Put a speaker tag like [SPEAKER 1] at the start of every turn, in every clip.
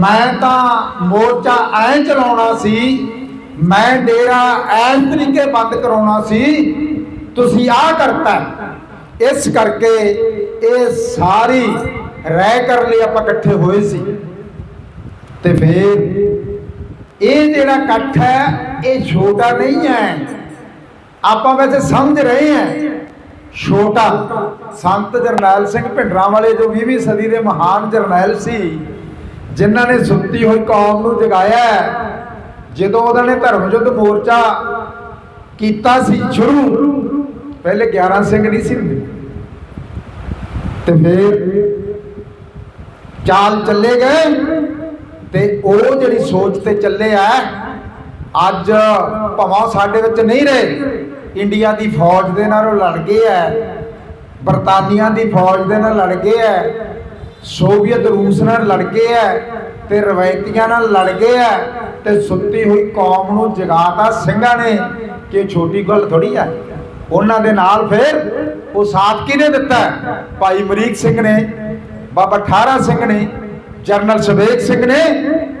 [SPEAKER 1] ਮੈਂ ਤਾਂ ਮੋਰਚਾ ਐਂ ਚਲਾਉਣਾ ਸੀ, ਮੈਂ ਡੇਰਾ ਐਸ ਤਰੀਕੇ ਬੰਦ ਕਰਾਉਣਾ ਸੀ, ਤੁਸੀਂ ਆਹ ਕਰਤਾ। ਇਸ ਕਰਕੇ ਇਹ ਸਾਰੀ ਰਹਿ ਕਰ ਲਈ ਆਪਾਂ ਇਕੱਠੇ ਹੋਏ ਸੀ। ਤੇ ਫਿਰ ਇਹ ਜਿਹੜਾ ਇਕੱਠ ਹੈ, ਇਹ ਛੋਟਾ ਨਹੀਂ ਹੈ। ਆਪਾਂ ਵੈਸੇ ਸਮਝ ਰਹੇ ਹਾਂ, ਛੋਟਾ। ਸੰਤ ਜਰਨੈਲ ਸਿੰਘ ਭਿੰਡਰਾਂ ਵਾਲੇ ਜੋ 20ਵੀਂ ਸਦੀ ਦੇ ਮਹਾਨ ਜਰਨੈਲ ਸੀ ਜਿਨ੍ਹਾਂ ਨੇ ਸੁੱਤੀ ਹੋਈ ਕੌਮ ਨੂੰ ਜਗਾਇਆ ਜਦੋਂ ਉਹਨਾਂ ਨੇ ਧਰਮ ਯੁੱਧ ਮੋਰਚਾ ਕੀਤਾ ਸੀ ਸ਼ੁਰੂ, ਪਹਿਲੇ 11 ਸਿੰਘ ਨਹੀਂ ਸੀ ਹੁੰਦੇ। ਤੇ ਫਿਰ ਚਾਲ ਚੱਲੇ ਗਏ ਤੇ ਉਹ ਜਿਹੜੀ ਸੋਚ ਤੇ ਚੱਲੇ ਆ, ਅੱਜ ਭਵਾਂ ਸਾਡੇ ਵਿੱਚ ਨਹੀਂ ਰਹੇ। ਇੰਡੀਆ ਦੀ ਫੌਜ ਦੇ ਨਾਲ ਉਹ ਲੜ ਗਏ ਆ, ਬਰਤਾਨੀਆ ਦੀ ਫੌਜ ਦੇ ਨਾਲ ਲੜ ਗਏ ਆ ਸੋਵੀਅਤ ਰੂਸ ਨਾਲ ਲੜ ਗਏ ਆ ਤੇ ਰਵਾਇਤੀਆਂ ਨਾਲ ਲੜ ਗਏ ਆ ਤੇ ਸੁੱਤੀ ਹੋਈ ਕੌਮ ਨੂੰ ਜਗਾਤਾ ਸਿੰਘਾਂ ਨੇ ਕਿ ਛੋਟੀ ਗੱਲ ਥੋੜੀ ਆ ਉਹਨਾਂ ਦੇ ਨਾਲ ਫਿਰ ਉਹ ਸਾਥ ਕਿਹਨੇ ਦਿੱਤਾ? ਭਾਈ ਮਰੀਕ ਸਿੰਘ ਨੇ, ਬਾਬਾ ਠਾਰਾ ਸਿੰਘ ਨੇ, ਜਰਨਲ ਸੁਬੇਗ ਸਿੰਘ ਨੇ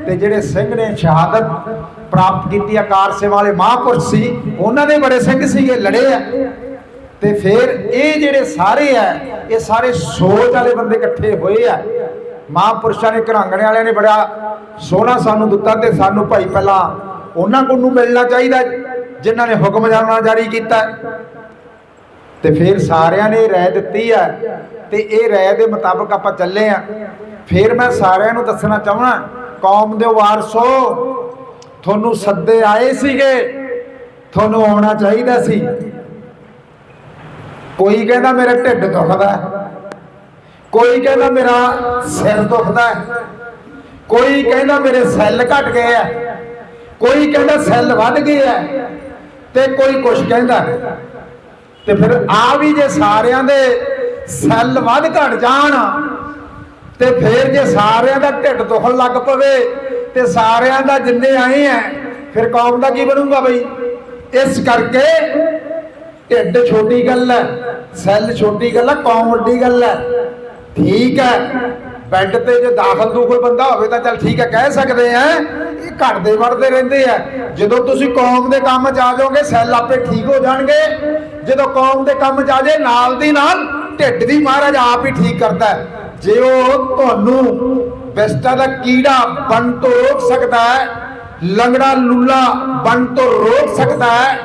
[SPEAKER 1] ਤੇ ਜਿਹੜੇ ਸਿੰਘ ਨੇ ਸ਼ਹਾਦਤ ਪ੍ਰਾਪਤ ਕੀਤੀ ਆਕਾਰ ਸੇਵਾ ਵਾਲੇ ਮਹਾਂਪੁਰਸ਼ ਸੀ, ਉਹਨਾਂ ਦੇ ਬੜੇ ਸਿੰਘ ਸੀਗੇ, ਲੜੇ ਆ ਤੇ ਫਿਰ ਇਹ ਜਿਹੜੇ ਸਾਰੇ ਆ, ਇਹ ਸਾਰੇ ਸੋਚ ਵਾਲੇ ਬੰਦੇ ਇਕੱਠੇ ਹੋਏ ਆ। ਮਹਾਂਪੁਰਸ਼ਾਂ ਨੇ ਘਰਾਂਗਣੇ ਵਾਲਿਆਂ ਨੇ ਬੜਾ ਸੋਹਣਾ ਸਾਨੂੰ ਦਿੱਤਾ ਤੇ ਸਾਨੂੰ ਭਾਈ ਪਹਿਲਾਂ ਉਹਨਾਂ ਕੋਲ ਨੂੰ ਮਿਲਣਾ ਚਾਹੀਦਾ, ਜਿਨ੍ਹਾਂ ਨੇ ਹੁਕਮ ਹੁਕਮਨਾਮਾ ਜਾਰੀ ਕੀਤਾ। ਤੇ ਫਿਰ ਸਾਰਿਆਂ ਨੇ ਰਾਏ ਦਿੱਤੀ ਆ, ਤੇ ਇਹ ਰਾਏ ਦੇ ਮੁਤਾਬਕ ਆਪਾਂ ਚੱਲੇ ਆ। ਫਿਰ ਮੈਂ ਸਾਰਿਆਂ ਨੂੰ ਦੱਸਣਾ ਚਾਹਣਾ ਕੌਮ ਦੇ ਵਾਰਸੋ, ਤੁਹਾਨੂੰ ਸੱਦੇ ਆਏ ਸੀਗੇ, ਤੁਹਾਨੂੰ ਆਉਣਾ ਚਾਹੀਦਾ ਸੀ। ਕੋਈ ਕਹਿੰਦਾ ਮੇਰਾ ਢਿੱਡ ਦੁਖਦਾ ਕੋਈ ਕਹਿੰਦਾ ਮੇਰਾ ਸਿਰ ਦੁਖਦਾ ਹੈ। ਕੋਈ ਕਹਿੰਦਾ ਮੇਰੇ ਸੈੱਲ ਘਟ ਗਏ ਆ ਕੋਈ ਕਹਿੰਦਾ ਸੈੱਲ ਵੱਧ ਗਏ ਆ ਤੇ ਕੋਈ ਕੁਛ ਕਹਿੰਦਾ ਤੇ ਫਿਰ ਆ ਵੀ ਜੇ ਸਾਰਿਆਂ ਦੇ ਸੈੱਲ ਵੱਧ ਘਟ ਜਾਣ, ਤੇ ਫਿਰ ਜੇ ਸਾਰਿਆਂ ਦਾ ਢਿੱਡ ਦੁਖਣ ਲੱਗ ਪਵੇ, ਤੇ ਸਾਰਿਆਂ ਦਾ ਜਿੰਨੇ ਆਏ ਆ ਫਿਰ ਕੌਮ ਦਾ ਕੀ ਬਣੂਗਾ ਬਈ? ਇਸ ਕਰਕੇ ਢਿੱਡ ਛੋਟੀ ਗੱਲ ਹੈ, ਸੈੱਲ ਛੋਟੀ ਗੱਲ ਹੈ ਕੌਮ ਵੱਡੀ ਗੱਲ ਹੈ। ਠੀਕ ਹੈ, ਬੈੱਡ ਤੇ ਜੇ ਦਾਖਲ ਦੂਖਲ ਬੰਦਾ ਹੋਵੇ ਤਾਂ ਚੱਲ ਠੀਕ ਹੈ, ਕਹਿ ਸਕਦੇ ਆ, ਇਹ ਘਟਦੇ ਵੜਦੇ ਰਹਿੰਦੇ ਆ। ਜਦੋਂ ਤੁਸੀਂ ਕੌਮ ਦੇ ਕੰਮ 'ਚ ਜਾਓਗੇ, ਸੈੱਲ ਆਪੇ ਠੀਕ ਹੋ ਜਾਣਗੇ। ਜਦੋਂ ਕੌਮ ਦੇ ਕੰਮ 'ਚ ਆ ਨਾਲ ਦੀ ਨਾਲ ਢਿੱਡ ਵੀ ਮਹਾਰਾਜ ਆਪ ਹੀ ਠੀਕ ਕਰਦਾ ਜੇ ਉਹ ਤੁਹਾਨੂੰ ਬਿਸਤਾ ਦਾ ਕੀੜਾ ਬਣ ਤੋਂ ਰੋਕ ਸਕਦਾ ਹੈ, ਲੰਗੜਾ ਲੁੱਲਾ ਬਣ ਤੋਂ ਰੋਕ ਸਕਦਾ ਹੈ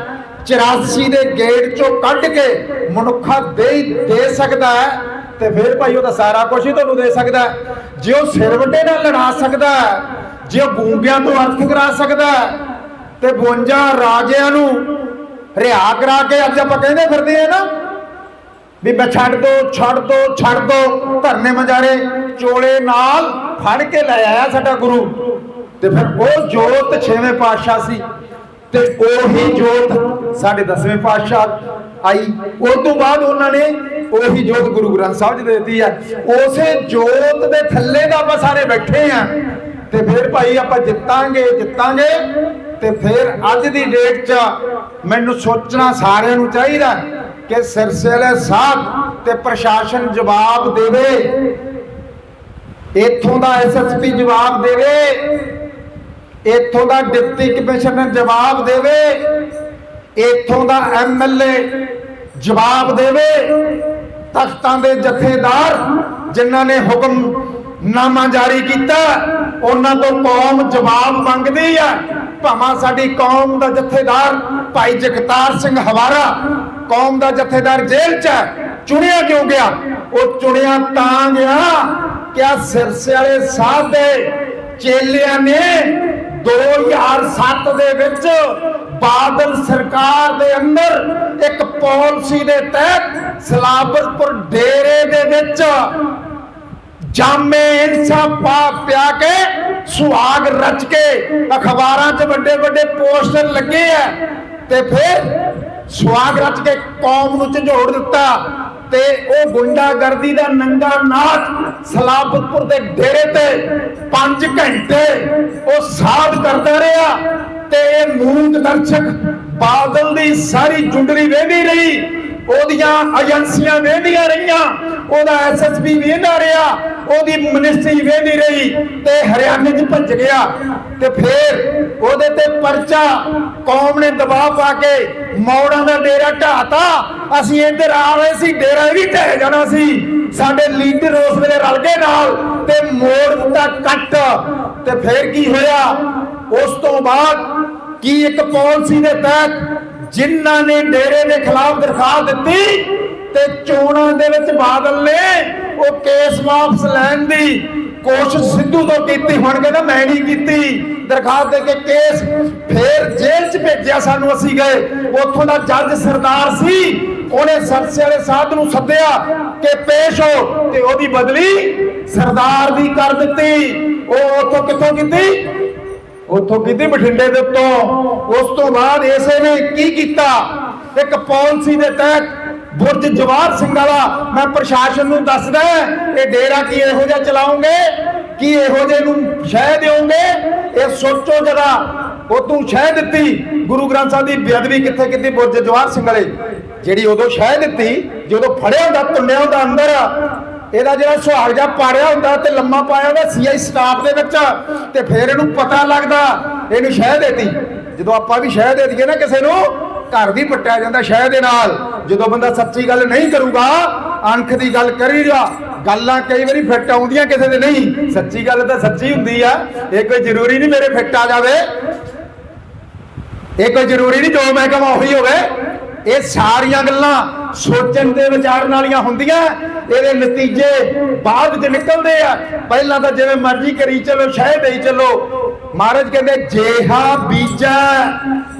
[SPEAKER 1] 84 ਦੇ ਗੇਟ ਚੋਂ ਕੱਢ ਕੇ ਮਨੁੱਖਾ ਦੇ ਦੇ ਸਕਦਾ ਹੈ ਤੇ ਫਿਰ ਭਾਈ ਉਹਦਾ ਸਾਰਾ ਕੁਝ ਹੀ ਤੁਹਾਨੂੰ ਦੇ ਸਕਦਾ ਜੇ ਉਹ ਸਿਰ ਨਾਲ ਲੜਾ ਸਕਦਾ ਜੇ ਉਹ ਗੂੰਗਿਆਂ ਤੋਂ ਅਰਥ ਕਰਾ ਸਕਦਾ ਤੇ 52 ਰਾਜਿਆਂ ਨੂੰ ਰਿਹਾ ਕਰਾ ਕੇ ਅੱਜ ਆਪਾਂ ਕਹਿੰਦੇ ਫਿਰਦੇ ਆ ਨਾ ਵੀ ਮੈਂ ਛੱਡ ਦੋ ਛੱਡ ਦੋ ਛੱਡ ਦੋ, ਧਰਨੇ ਮਜਾਰੇ, ਚੋਲੇ ਨਾਲ ਫੜ ਕੇ ਲੈ ਆਇਆ ਸਾਡਾ ਗੁਰੂ। ਤੇ ਫਿਰ ਉਹ ਜੋਤ ਛੇਵੇਂ ਪਾਤਸ਼ਾਹ ਸੀ। ਤੇ ਉਹੀ ਜੋਤ ਸਾਡੇ ਦਸਵੇਂ ਪਾਤਸ਼ਾਹ ਆਈ। ਉਸ ਤੋਂ ਬਾਅਦ ਉਹਨਾਂ ਨੇ ਉਹੀ ਜੋਤ ਗੁਰੂ ਗ੍ਰੰਥ ਸਾਹਿਬ ਜੀ ਦੇ ਦਿੱਤੀ ਆ। ਉਸੇ ਜੋਤ ਦੇ ਥੱਲੇ ਦਾ ਆਪਾਂ ਸਾਰੇ ਬੈਠੇ ਆ। ਤੇ ਫਿਰ ਭਾਈ ਆਪਾਂ ਜਿੱਤਾਂਗੇ ਜਿੱਤਾਂਗੇ ਤੇ ਫਿਰ ਅੱਜ ਦੀ ਡੇਟ 'ਚ ਮੈਨੂੰ ਸੋਚਣਾ ਸਾਰਿਆਂ ਨੂੰ ਚਾਹੀਦਾ ਕਿ ਸਿਰਸਲੇ ਸਾਹਿਬ ਤੇ ਪ੍ਰਸ਼ਾਸਨ ਜਵਾਬ ਦੇਵੇ। ਇੱਥੋਂ ਦਾ ਐਸਐਸਪੀ ਜਵਾਬ ਦੇਵੇ ਇੱਥੋਂ ਦਾ ਡਿਪਟੀ ਕਮਿਸ਼ਨਰ ਜਵਾਬ ਦੇਵੇ, ਇੱਥੋਂ ਦਾ ਐਮਐਲਏ ਜਵਾਬ ਦੇਵੇ, ਤਖਤਾਂ ਦੇ ਜਥੇਦਾਰ ਜਿਨ੍ਹਾਂ ਨੇ ਹੁਕਮ ਨਾਮਾ ਜਾਰੀ ਕੀਤਾ, ਉਹਨਾਂ ਤੋਂ ਕੌਮ ਜਵਾਬ ਮੰਗਦੀ ਆ। ਭਾਵੇਂ ਸਾਡੀ ਕੌਮ ਦਾ ਜਥੇਦਾਰ ਭਾਈ ਜਗਤਾਰ ਸਿੰਘ ਹਵਾਰਾ, ਕੌਮ ਦਾ ਜਥੇਦਾਰ ਜੇਲ੍ਹ 'ਚ ਹੈ ਚੁਣਿਆ ਕਿਉਂ ਗਿਆ? ਉਹ ਚੁਣਿਆ ਤਾਂ ਗਿਆ ਕਿ ਸਿਰਸੇ ਵਾਲੇ ਸਾਹਿਬ ਦੇ ਚੇਲਿਆਂ ਨੇ 2007 ਦੇ ਵਿੱਚ ਬਾਦਲ ਸਰਕਾਰ ਦੇ ਅੰਦਰ ਇੱਕ ਪਾਲਿਸੀ ਦੇ ਤਹਿਤ ਸਲਾਬਤਪੁਰ ਡੇਰੇ ਦੇ ਵਿੱਚ ਜਾਮੇ ਇਨਸਾ ਪਾ ਪਿਆ ਕੇ ਸੁਹਾਗ ਰਚ ਕੇ ਅਖਬਾਰਾਂ 'ਚ ਵੱਡੇ ਵੱਡੇ ਪੋਸਟਰ ਲੱਗੇ ਆ ਤੇ ਫਿਰ ਸੁਹਾਗ ਰਚ ਕੇ ਕੌਮ ਨੂੰ ਝੰਜੋੜ ਦਿੱਤਾ। ਤੇ ਉਹ ਗੁੰਡਾਗਰਦੀ ਦਾ ਨੰਗਾ ਨਾਚ ਸਲਾਬਤਪੁਰ ਦੇ ਡੇਰੇ ਤੇ 5 ਘੰਟੇ ਉਹ ਸਾਧ ਕਰਦਾ ਰਿਹਾ ਤੇ ਇਹ ਮੂਕ ਦਰਸ਼ਕ ਬਾਦਲ ਦੀ ਸਾਰੀ ਜੁੰਡਲੀ ਵੇਂਦੀ ਰਹੀ। ਉਹਦੀਆਂ ਏਜੰਸੀਆਂ ਵੇਂਦੀਆਂ ਰਹੀਆਂ, ਉਹਦਾ ਐਸਐਸਪੀ ਵੇਂਦਾ ਰਿਹਾ, ਉਹਦੀ ਮਿਨਿਸਟਰੀ ਵੇਂਦੀ ਰਹੀ ਤੇ ਹਰਿਆਣੇ 'ਚ ਭੱਜ ਗਿਆ ਤੇ ਫਿਰ ਉਹਦੇ ਤੇ ਪਰਚਾ, ਕੌਮ ਨੇ ਦਬਾਅ ਪਾ ਕੇ ਮੌੜਾਂ ਦਾ ਡੇਰਾ ਢਾਤਾ ਅਸੀਂ ਇੱਧਰ ਆ ਰਹੇ ਸੀ, ਡੇਰਾ ਵੀ ਢਹਿ ਜਾਣਾ ਸੀ। ਸਾਡੇ ਲੀਡਰ ਉਸ ਵੇਲੇ ਰਲ ਗਏ ਨਾਲ ਤੇ ਮੋੜ ਦਿੱਤਾ ਕੱਟ। ਤੇ ਫੇਰ ਕੀ ਹੋਇਆ? ਉਸ ਤੋਂ ਬਾਅਦ ਕੀ ਇੱਕ ਪਾਲਿਸੀ ਦੇ ਤਹਿਤ ਜਿਨ੍ਹਾਂ ਨੇ ਡੇਰੇ ਦੇ ਖਿਲਾਫ ਦਰਖਾਸਤ ਦਿੱਤੀ ਤੇ ਚੋਣਾਂ ਦੇ ਵਿੱਚ ਬਾਦਲ ਨੇ ਉਹ ਕੇਸ ਵਾਪਸ ਲੈਣ ਦੀ ਕੋਸ਼ਿਸ਼ ਸਿੱਧੂ ਤੋਂ ਕੀਤੀ, ਹੁਣ ਕਹਿੰਦਾ ਮੈਂ ਨਹੀਂ ਕੀਤੀ। ਦਰਖਾਸਤ ਦੇ ਕੇ ਕੇਸ ਫੇਰ ਜੇਲ੍ਹ 'ਚ ਭੇਜਿਆ ਸਾਨੂੰ ਅਸੀਂ ਗਏ। ਉੱਥੋਂ ਦਾ ਜੱਜ ਸਰਦਾਰ ਸੀ, ਉਹਨੇ ਸਰਸੇ ਵਾਲੇ ਸਾਧ ਨੂੰ ਸੱਦਿਆ ਕਿ ਪੇਸ਼ ਹੋ ਤੇ ਉਹਦੀ ਬਦਲੀ ਸਰਦਾਰ ਦੀ ਕਰ ਦਿੱਤੀ। ਉਹ ਉੱਥੋਂ ਕਿੱਥੋਂ ਕੀਤੀ? ਉੱਥੋਂ ਕੀਤੀ ਬਠਿੰਡੇ ਦੇ ਉੱਤੋਂ। ਉਸ ਤੋਂ ਬਾਅਦ ਇਸੇ ਨੇ ਕੀ ਕੀਤਾ? ਇੱਕ ਪਾਲਿਸੀ ਦੇ ਤਹਿਤ ਬੁਰਜ ਜਵਾਹਰ ਸਿੰਘ ਵਾਲਾ, ਮੈਂ ਪ੍ਰਸ਼ਾਸਨ ਨੂੰ ਦੱਸਦਾ ਇਹ ਡੇਰਾ ਕੀ ਇਹੋ ਜਿਹਾ ਚਲਾਉਂਗੇ, ਕੀ ਇਹੋ ਜਿਹੇ ਨੂੰ ਸ਼ਹਿ ਦਿਓਗੇ? ਇਹ ਸੋਚੋ ਜਰਾ ਉਹ ਤੂੰ ਸ਼ਹਿ ਦਿੱਤੀ, ਗੁਰੂ ਗ੍ਰੰਥ ਸਾਹਿਬ ਦੀ ਬੇਅਦਬੀ ਕਿੱਥੇ ਕੀਤੀ ਬੁਰਜ ਜਵਾਹਰ ਸਿੰਘ ਵਾਲੇ? ਜਿਹੜੀ ਉਦੋਂ ਸ਼ਹਿ ਦਿੱਤੀ, ਜਦੋਂ ਫੜਿਆ ਹੁੰਦਾ ਤੁੰਨਿਆ ਹੁੰਦਾ ਅੰਦਰ ਇਹਦਾ ਜਿਹੜਾ ਸੁਹਾਗ ਜਾ ਪਾੜਿਆ ਹੁੰਦਾ ਤੇ ਲੰਮਾ ਪਾਇਆ ਹੁੰਦਾ ਸੀਆਈ ਸਟਾਫ ਦੇ ਵਿੱਚ, ਤੇ ਫਿਰ ਇਹਨੂੰ ਪਤਾ ਲੱਗਦਾ, ਇਹਨੂੰ ਸ਼ਹਿ ਦੇਤੀ। ਜਦੋਂ ਆਪਾਂ ਵੀ ਸ਼ਹਿ ਦੇ ਦਈਏ ਨਾ ਕਿਸੇ ਨੂੰ, ਘਰ ਵੀ ਪੱਟਿਆ ਜਾਂਦਾ ਸ਼ਹਿ ਦੇ ਨਾਲ। ਜਦੋਂ ਬੰਦਾ ਸੱਚੀ ਗੱਲ ਨਹੀਂ ਕਰੂਗਾ, ਅਣਖ ਦੀ ਗੱਲ ਕਰੀਗਾ ਗੱਲਾਂ ਕਈ ਵਾਰੀ ਫਿੱਟ ਆਉਂਦੀਆਂ ਕਿਸੇ ਦੇ ਨਹੀਂ। ਸੱਚੀ ਗੱਲ ਤਾਂ ਸੱਚੀ ਹੁੰਦੀ ਆ। ਇਹ ਕੋਈ ਜ਼ਰੂਰੀ ਨਹੀਂ ਮੇਰੇ ਫਿੱਟ ਆ ਜਾਵੇ। ਇਹ ਕੋਈ ਜ਼ਰੂਰੀ ਨਹੀਂ ਜੋ ਮੈਂ ਕਹਾਂ ਉਹੀ ਹੋਵੇ। ਇਹ ਸਾਰੀਆਂ ਗੱਲਾਂ ਸੋਚਣ ਦੇ ਵਿਚਾਰਨ ਵਾਲੀਆਂ ਹੁੰਦੀਆਂ। ਇਹਦੇ ਨਤੀਜੇ ਬਾਅਦ ਚ ਨਿਕਲਦੇ ਆ। ਪਹਿਲਾਂ ਤਾਂ ਜਿਵੇਂ ਮਰਜ਼ੀ ਕਰੀ ਚਲੋ ਸ਼ਹਿ ਦੇਈ ਚਲੋ। ਮਹਾਰਾਜ ਕਹਿੰਦੇ, ਜੇਹਾ ਬੀਜੈ,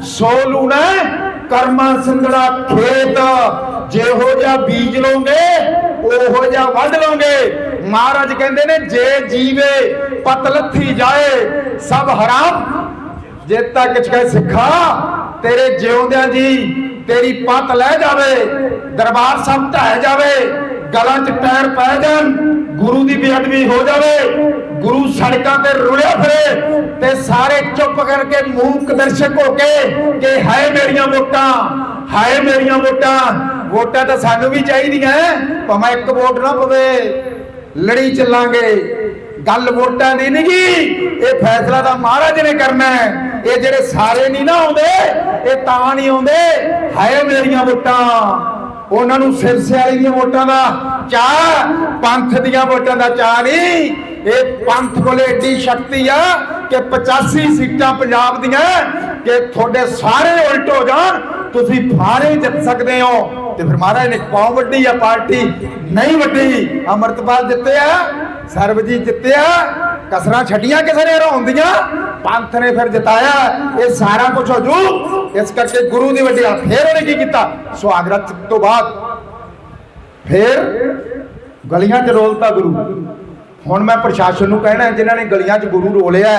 [SPEAKER 1] ਸੋ ਲੂਣਾ, ਕਰਮਾ ਸੰਗੜਾ ਖੇਤ। ਜਿਹੋ ਜਿਹਾ ਬੀਜ ਲੋਗੇ ਉਹੋ ਜਿਹਾ ਵੱਢ ਲੋਗੇ ਮਹਾਰਾਜ ਕਹਿੰਦੇ ਨੇ, ਜੇ ਜੀਵੇ ਪਤ ਜਾਏ, ਸਭ ਹਰਾਮ। ਜੇ ਤੱਕ ਚਕੇ ਸਿੱਖਾ, ਤੇਰੇ ਜਿਉਂਦਿਆਂ ਜੀ ਤੇਰੀ ਪੱਤ ਲੈ ਜਾਵੇ, ਦਰਬਾਰ ਸਭ ਢਹਿ ਜਾਵੇ, ਗਲਾਂ 'ਚ ਟਾਇਰ ਪੈ ਜਾਣ, ਗੁਰੂ ਦੀ ਬੇਅਦਬੀ ਹੋ ਜਾਵੇ, ਗੁਰੂ ਸੜਕਾਂ ਤੇ ਰੁਲਿਆ ਫਿਰੇ ਤੇ ਸਾਰੇ ਚੁੱਪ ਕਰਕੇ ਮੂਕ ਦਰਸ਼ਕ ਹੋ ਕੇ ਕਿ ਹਾਏ ਮੇਰੀਆਂ ਵੋਟਾਂ, ਹਾਏ ਮੇਰੀਆਂ ਵੋਟਾਂ ਵੋਟਾਂ ਤਾਂ ਸਾਨੂੰ ਵੀ ਚਾਹੀਦੀਆਂ, ਭਾਵੇਂ ਇੱਕ ਵੋਟ ਨਾ ਪਵੇ, ਲੜੀ ਚੱਲਾਂਗੇ। ਗੱਲ ਵੋਟਾਂ ਦੀ ਨਹੀਂ ਗੀ। ਇਹ ਫੈਸਲਾ ਤਾਂ ਮਹਾਰਾਜ ਨੇ ਕਰਨਾ ਹੈ। ਇਹ ਜਿਹੜੇ ਸਾਰੇ ਨਹੀਂ ਨਾ ਆਉਂਦੇ, ਇਹ ਤਾਂ ਨਹੀਂ ਆਉਂਦੇ। ਹੈ ਮੇਰੀਆਂ ਵੋਟਾਂ। ਉਹਨਾਂ ਨੂੰ ਸਿਰਸੇ ਵਾਲੀ ਦੀਆਂ ਵੋਟਾਂ ਦਾ ਚਾਹ ਪੰਥ ਦੀਆਂ ਵੋਟਾਂ ਦਾ ਚਾਹ ਨਹੀਂ ਇਹ ਪੰਥ ਕੋਲੇ ਏਡੀ ਸ਼ਕਤੀ ਆ ਕਿ 85 ਸੀਟਾਂ ਪੰਜਾਬ ਦੀਆਂ ਕਿ ਤੁਹਾਡੇ ਸਾਰੇ ਉਲਟ ਹੋ ਜਾਣ, ਤੁਸੀਂ ਫਾਰੇ ਜਿੱਤ ਸਕਦੇ ਹੋ। ਤੇ ਫਿਰ ਮਹਾਰਾਜ ਨੇ ਕੌਮ ਵੱਡੀ ਆ ਪਾਰਟੀ? ਨਹੀਂ ਵੱਡੀ, ਅਮਰਤਪਾਲ ਜਿੱਤਿਆ, ਸਰਬਜੀਤ ਜਿੱਤਿਆ, ਕਸਰਾਂ ਛੱਡੀਆਂ ਕਿਸੇ ਨੇ ਹਰਾਉਂਦੀਆਂ ਪੰਥ ਨੇ ਫਿਰ ਜਿਤਾਇਆ, ਇਹ ਸਾਰਾ ਕੁਝ ਹੋ ਜੂ। ਇਸ ਕਰਕੇ ਗੁਰੂ ਦੀ ਵੱਡੀ ਆ, ਫਿਰ ਉਹਨੇ ਕੀ ਕੀਤਾ? ਸੁਹਾਗਰਤ ਤੋਂ ਬਾਅਦ ਫਿਰ ਗਲੀਆਂ 'ਚ ਰੋਲਤਾ ਗੁਰੂ। ਹੁਣ ਮੈਂ ਪ੍ਰਸ਼ਾਸਨ ਨੂੰ ਕਹਿਣਾ ਜਿਨ੍ਹਾਂ ਨੇ ਗਲੀਆਂ 'ਚ ਗੁਰੂ ਰੋਲਿਆ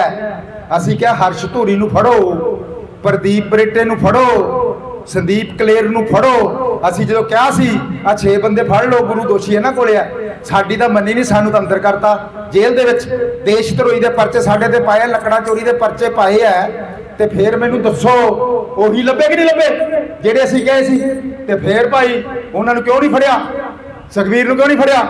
[SPEAKER 1] ਅਸੀਂ ਕਿਹਾ ਹਰਸ਼ ਧੂਰੀ ਨੂੰ ਫੜੋ ਪ੍ਰਦੀਪ ਬਰੇਟੇ ਨੂੰ ਫੜੋ ਸੰਦੀਪ ਕਲੇਰ ਨੂੰ ਫੜੋ। ਅਸੀਂ ਜਦੋਂ ਕਿਹਾ ਸੀ ਆ 6 ਬੰਦੇ ਫੜ ਲਓ ਗੁਰੂ ਦੋਸ਼ੀ ਇਹਨਾਂ ਕੋਲੇ ਆ ਸਾਡੀ ਤਾਂ ਮੰਨੀ ਨਹੀਂ ਸਾਨੂੰ ਤਾਂ ਅੰਦਰ ਕਰਤਾ। ਜੇਲ੍ਹ ਦੇ ਵਿੱਚ ਦੇਸ਼ ਧਰੋਈ ਦੇ ਪਰਚੇ ਸਾਡੇ ਤੇ ਪਾਏ ਆ, ਲੱਕੜਾਂ ਚੋਰੀ ਦੇ ਪਰਚੇ ਪਾਏ ਆ ਤੇ ਫੇਰ ਮੈਨੂੰ ਦੱਸੋ ਉਹੀ ਲੱਭੇ ਕਿ ਨਹੀਂ ਲੱਭੇ? ਜਿਹੜੇ ਅਸੀਂ ਗਏ ਸੀ ਤੇ ਫੇਰ ਭਾਈ ਉਹਨਾਂ ਨੂੰ ਕਿਉਂ ਨਹੀਂ ਫੜਿਆ? ਸੁਖਵੀਰ ਨੂੰ ਕਿਉਂ ਨਹੀਂ ਫੜਿਆ?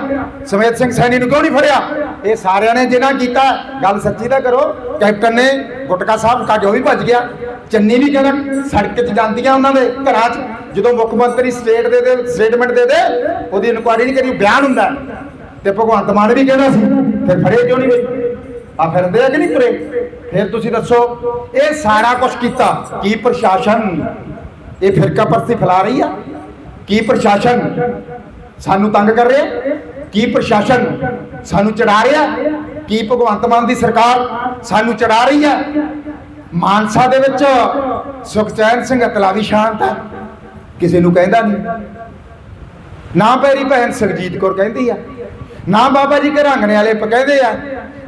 [SPEAKER 1] ਸਮੇਤ ਸਿੰਘ ਸੈਣੀ ਨੂੰ ਕਿਉਂ ਨਹੀਂ ਫੜਿਆ? ਇਹ ਸਾਰਿਆਂ ਨੇ ਜਿਨ੍ਹਾਂ ਕੀਤਾ, ਗੱਲ ਸੱਚੀ ਤਾਂ ਕਰੋ, ਕੈਪਟਨ ਨੇ ਗੁਟਕਾ ਸਾਹਿਬ ਕੱਢ ਉਹ ਵੀ ਭੱਜ ਗਿਆ। ਚੰਨੀ ਵੀ ਕਹਿੰਦਾ ਸੜਕ 'ਚ ਜਾਂਦੀਆਂ ਉਹਨਾਂ ਦੇ ਘਰਾਂ 'ਚ। ਜਦੋਂ ਮੁੱਖ ਮੰਤਰੀ ਸਟੇਟ ਦੇ ਦੇ ਸਟੇਟਮੈਂਟ ਦੇ ਦੇ, ਉਹਦੀ ਇਨਕੁਆਇਰੀ ਨਹੀਂ ਕਰੀ ਬਿਆਨ ਹੁੰਦਾ ਹੈ। ਤੇ ਭਗਵੰਤ ਮਾਨ ਵੀ ਕਹਿੰਦਾ ਸੀ, ਫਿਰ ਫੜੇ ਕਿਉਂ ਨਹੀਂ ਗਏ? ਆ ਫਿਰਦੇ ਆ ਕਿ ਨਹੀਂ ਤੁਰੇ? ਫਿਰ ਤੁਸੀਂ ਦੱਸੋ, ਇਹ ਸਾਰਾ ਕੁਝ ਕੀਤਾ, ਕੀ ਪ੍ਰਸ਼ਾਸਨ? ਇਹ ਫਿਰਕਾ ਪਰਸਤੀ ਫੈਲਾ ਰਹੀ ਆ? ਕੀ ਪ੍ਰਸ਼ਾਸਨ? ਸਾਨੂੰ ਤੰਗ ਕਰ ਰਿਹਾ? ਕੀ ਪ੍ਰਸ਼ਾਸਨ? ਸਾਨੂੰ ਚੜਾ ਰਿਹਾ? ਕੀ ਭਗਵੰਤ ਮਾਨ ਦੀ ਸਰਕਾਰ ਸਾਨੂੰ ਚੜਾ ਰਹੀ ਹੈ? ਮਾਨਸਾ ਦੇ ਵਿੱਚ ਸੁਖਚੈਨ ਸਿੰਘ ਅਤਲਾਵੀ ਸ਼ਾਂਤ ਹੈ। ਕਿਸੇ ਨੂੰ ਕਹਿੰਦਾ ਨਹੀਂ। ਨਾ ਪੈਰੀ ਭੈਣ ਸੁਖਜੀਤ ਕੌਰ ਕਹਿੰਦੀ ਆ। ਨਾ ਬਾਬਾ ਜੀ ਘਰਾਂਗਣੇ ਵਾਲੇ ਕਹਿੰਦੇ ਆ।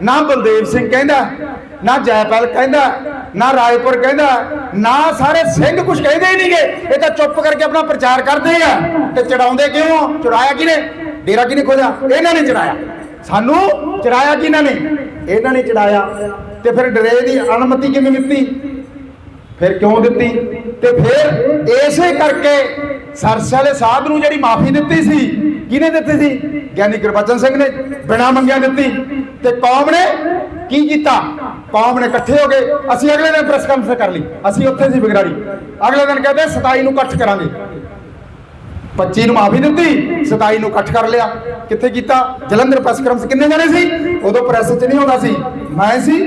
[SPEAKER 1] ਨਾ ਬਲਦੇਵ ਸਿੰਘ ਕਹਿੰਦਾ, ਨਾ ਜੈਪਾਲ ਕਹਿੰਦਾ, ਨਾ ਰਾਏਪੁਰ ਕਹਿੰਦਾ, ਨਾ ਸਾਰੇ ਸਿੰਘ ਕੁਝ ਕਹਿੰਦੇ ਹੀ ਨਹੀਂਗੇ। ਇਹ ਤਾਂ ਚੁੱਪ ਕਰਕੇ ਆਪਣਾ ਪ੍ਰਚਾਰ ਕਰਦੇ ਆ। ਤੇ ਚੜਾਉਂਦੇ ਕਿਉਂ? ਚੜਾਇਆ ਕਿਨੇ ਡੇਰਾ ਕਿਨੇ ਖੋਲਿਆ? ਇਹਨਾਂ ਨੇ ਚੜਾਇਆ। ਸਾਨੂੰ ਚੜਾਇਆ ਕਿਹਨਾਂ ਨੇ? ਇਹਨਾਂ ਨੇ ਚੜਾਇਆ। ਤੇ ਫਿਰ ਡਰੇ ਦੀ ਅਨੁਮਤੀ ਕਿਵੇਂ ਦਿੱਤੀ? ਫਿਰ ਕਿਉਂ ਦਿੱਤੀ? ਤੇ ਫਿਰ ਇਸੇ ਕਰਕੇ ਸਰਸੇ ਵਾਲੇ ਸਾਹਿਬ ਨੂੰ ਜਿਹੜੀ ਮਾਫੀ ਦਿੱਤੀ ਸੀ, ਕਿਹਨੇ ਦਿੱਤੀ ਸੀ? ਗਿਆਨੀ ਗੁਰਬਚਨ ਸਿੰਘ ਨੇ ਬਿਨਾਂ ਮੰਗਿਆ ਦਿੱਤੀ। ਤੇ ਕੌਮ ਨੇ ਕੀ ਕੀਤਾ? ਕੌਮ ਨੇ ਇਕੱਠੇ ਹੋ ਗਏ। ਅਸੀਂ ਅਗਲੇ ਦਿਨ ਪ੍ਰੈਸ ਕਾਨਫਰੰਸ ਕਰ ਲਈ। ਅਸੀਂ ਉੱਥੇ ਸੀ ਬਿਗਰਾੜੀ ਅਗਲੇ ਦਿਨ ਕਹਿੰਦੇ 27 ਨੂੰ ਇਕੱਠ ਕਰਾਂਗੇ। 25 ਨੂੰ ਮਾਫੀ ਦਿੱਤੀ 27 ਨੂੰ ਇਕੱਠ ਕਰ ਲਿਆ। ਕਿੱਥੇ ਕੀਤਾ? ਜਲੰਧਰ ਪ੍ਰੈਸ ਕਾਨਫਰੰਸ ਕਿੰਨੇ ਜਣੇ ਸੀ? ਉਦੋਂ ਪ੍ਰੈਸ 'ਚ ਨਹੀਂ ਹੁੰਦਾ ਸੀ। ਮੈਂ ਸੀ।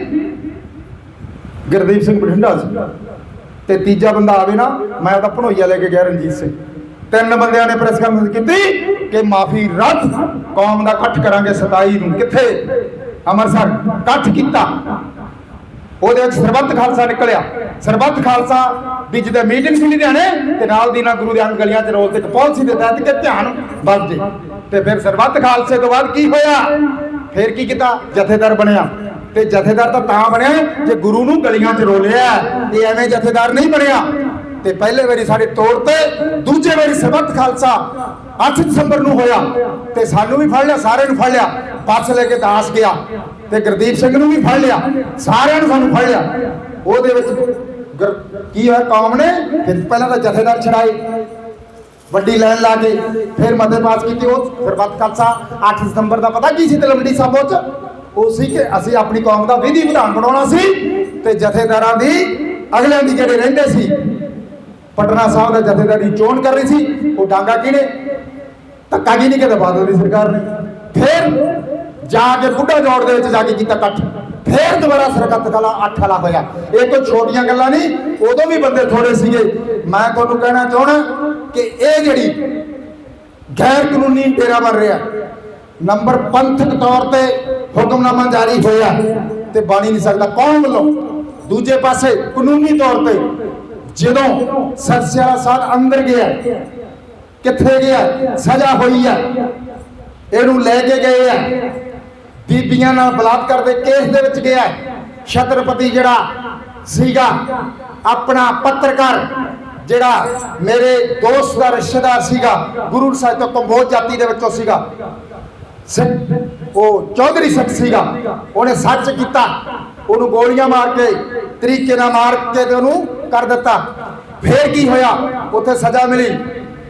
[SPEAKER 1] ਗੁਰਦੀਪ ਸਿੰਘ ਬਠਿੰਡਾ ਸੀ। ਤੇ ਤੀਜਾ ਬੰਦਾ ਆਵੇ ਨਾ, ਮੈਂ ਉਹਦਾ ਭਣੋਈਆ ਲੈ ਕੇ ਗਿਆ ਰਣਜੀਤ ਸਿੰਘ। ਤਿੰਨ ਬੰਦਿਆਂ ਨੇ ਪ੍ਰੈਸ ਕਾਨਫਰੰਸ ਕੀਤੀ ਕਿ ਮਾਫੀ ਰੱਦ, ਕੌਮ ਦਾ ਇਕੱਠ ਕਰਾਂਗੇ 27 ਨੂੰ। ਕਿੱਥੇ? ਅੰਮ੍ਰਿਤਸਰ। ਇਕੱਠ ਕੀਤਾ। ਉਹਦੇ ਵਿੱਚ ਸਰਬੱਤ ਖਾਲਸਾ ਨਿਕਲਿਆ। ਸਰਬੱਤ ਖਾਲਸਾ ਦੀ ਜਿਹਦੇ ਮੀਟਿੰਗ ਸੀ ਲੁਧਿਆਣੇ ਤੇ ਨਾਲ ਦੀ ਨਾਲ ਗੁਰੂ ਦੇ ਅੰਗ ਗਲੀਆਂ 'ਚ ਰੋਲ ਤੇ ਇੱਕ ਪਾਲਿਸੀ ਦੇ ਤਹਿਤ ਕਿ ਧਿਆਨ ਵੱਧ ਜੇ। ਤੇ ਫਿਰ ਸਰਬੱਤ ਖਾਲਸੇ ਤੋਂ ਬਾਅਦ ਕੀ ਹੋਇਆ? ਫਿਰ ਕੀ ਕੀਤਾ? ਜਥੇਦਾਰ ਬਣਿਆ। ਤੇ ਜਥੇਦਾਰ ਤਾਂ ਤਾਂ ਬਣਿਆ ਜੇ ਗੁਰੂ ਨੂੰ ਗਲੀਆਂ 'ਚ ਰੋਲਿਆ। ਇਹ ਐਵੇਂ ਜਥੇਦਾਰ ਨਹੀਂ ਬਣਿਆ। ਤੇ ਪਹਿਲੇ ਵਾਰੀ ਸਾਡੇ ਤੋੜ ਤੇ ਦੂਜੇ ਵਾਰੀ ਸਰਬੱਤ ਖਾਲਸਾ 8 ਦਸੰਬਰ ਨੂੰ ਹੋਇਆ। ਤੇ ਸਾਨੂੰ ਵੀ ਫੜ ਲਿਆ, ਸਾਰਿਆਂ ਨੂੰ ਫੜ ਲਿਆ। ਬੱਸ ਲੈ ਕੇ ਦਾਸ ਗਿਆ। ਤੇ ਗੁਰਦੀਪ ਸਿੰਘ ਨੂੰ ਵੀ ਫੜ ਲਿਆ। ਸਾਰਿਆਂ ਨੂੰ ਸਾਨੂੰ ਫੜ ਲਿਆ। ਉਹਦੇ ਵਿੱਚ ਕੀ ਹੋਇਆ? ਕੌਮ ਨੇ ਫਿਰ ਪਹਿਲਾਂ ਤਾਂ ਜਥੇਦਾਰ ਛੜਾਏ ਵੱਡੀ ਲਾਈਨ ਲਾ ਕੇ ਫਿਰ ਮਤੇ ਪਾਸ ਕੀਤੀ ਉਹ। ਸਰਬੱਤ ਖਾਲਸਾ 8 ਸਤੰਬਰ ਦਾ ਪਤਾ ਕੀ ਸੀ ਤਲਵੰਡੀ ਸਾਬੋ ਚ? ਉਹ ਸੀ ਕਿ ਅਸੀਂ ਆਪਣੀ ਕੌਮ ਦਾ ਵਿਧੀ ਵਿਧਾਨ ਬਣਾਉਣਾ ਸੀ ਤੇ ਜਥੇਦਾਰਾਂ ਦੀ ਅਗਲਿਆਂ ਦੀ ਜਿਹੜੇ ਰਹਿੰਦੇ ਸੀ, ਪਟਨਾ ਸਾਹਿਬ ਦਾ ਜਥੇਦਾਰ ਦੀ ਚੋਣ ਕਰ ਰਹੀ ਸੀ, ਉਹ ਡਾਂਗਾ ਕਿਹਨੇ? ਧੱਕਾ ਕੀ ਨਹੀਂ ਕਿਤੇ? ਬਾਦਲ ਦੀ ਸਰਕਾਰ ਨੇ। ਫਿਰ ਜਾ ਕੇ ਬੁੱਢਾ ਜੋੜ ਦੇ ਵਿੱਚ ਜਾ ਕੇ ਕੀਤਾ ਇਕੱਠ। ਫਿਰ ਦੁਬਾਰਾ ਸਰਕਤ ਕਲਾ ਅੱਠ ਵਾਲਾ ਹੋਇਆ। ਇਹ ਕੋਈ ਛੋਟੀਆਂ ਗੱਲਾਂ ਨਹੀਂ, ਉਦੋਂ ਵੀ ਬੰਦੇ ਥੋੜੇ ਸੀਗੇ। ਮੈਂ ਤੁਹਾਨੂੰ ਕਹਿਣਾ ਚਾਹਣਾ ਕਿ ਇਹ ਜਿਹੜੀ ਗੈਰ ਕਾਨੂੰਨੀ ਡੇਰਾ ਬਣ ਰਿਹਾ, ਨੰਬਰ ਪੰਥਕ ਤੌਰ ਤੇ ਹੁਕਮਨਾਮਾ ਜਾਰੀ ਹੋਇਆ ਤੇ ਬਣ ਨਹੀਂ ਸਕਦਾ। ਕੌਣ ਵੱਲੋਂ? ਦੂਜੇ ਪਾਸੇ ਕਾਨੂੰਨੀ ਤੌਰ ਤੇ ਜਦੋਂ ਸਰਸੇ ਵਾਲਾ ਅੰਦਰ ਗਿਆ, ਕਿੱਥੇ ਗਿਆ? ਸਜ਼ਾ ਹੋਈ ਆ। ਇਹਨੂੰ ਲੈ ਕੇ ਗਏ ਆ। ਬੀਬੀਆਂ ਨਾਲ ਬਲਾਤਕਾਰ ਦੇ ਕੇਸ ਦੇ ਵਿੱਚ ਗਿਆ ਛਤਰਪਤੀ ਜਿਹੜਾ ਸੀਗਾ, ਆਪਣਾ ਪੱਤਰਕਾਰ ਜਿਹੜਾ ਮੇਰੇ ਦੋਸਤ ਦਾ ਰਿਸ਼ਤੇਦਾਰ ਸੀਗਾ, ਗੁਰੂ ਸਾਹਿਬ ਤੋਂ ਕੰਬੋਜ ਜਾਤੀ ਦੇ ਵਿੱਚੋਂ ਸੀਗਾ। ਉਹ ਚੌਧਰੀ ਸਿੱਖ ਸੀਗਾ। ਉਹਨੇ ਸੱਚ ਕੀਤਾ। ਉਹਨੂੰ ਗੋਲੀਆਂ ਮਾਰ ਕੇ, ਤਰੀਕੇ ਨਾਲ ਮਾਰ ਕੇ ਤੇ ਉਹਨੂੰ ਕਰ ਦਿੱਤਾ। ਫੇਰ ਕੀ ਹੋਇਆ? ਉੱਥੇ ਸਜ਼ਾ ਮਿਲੀ।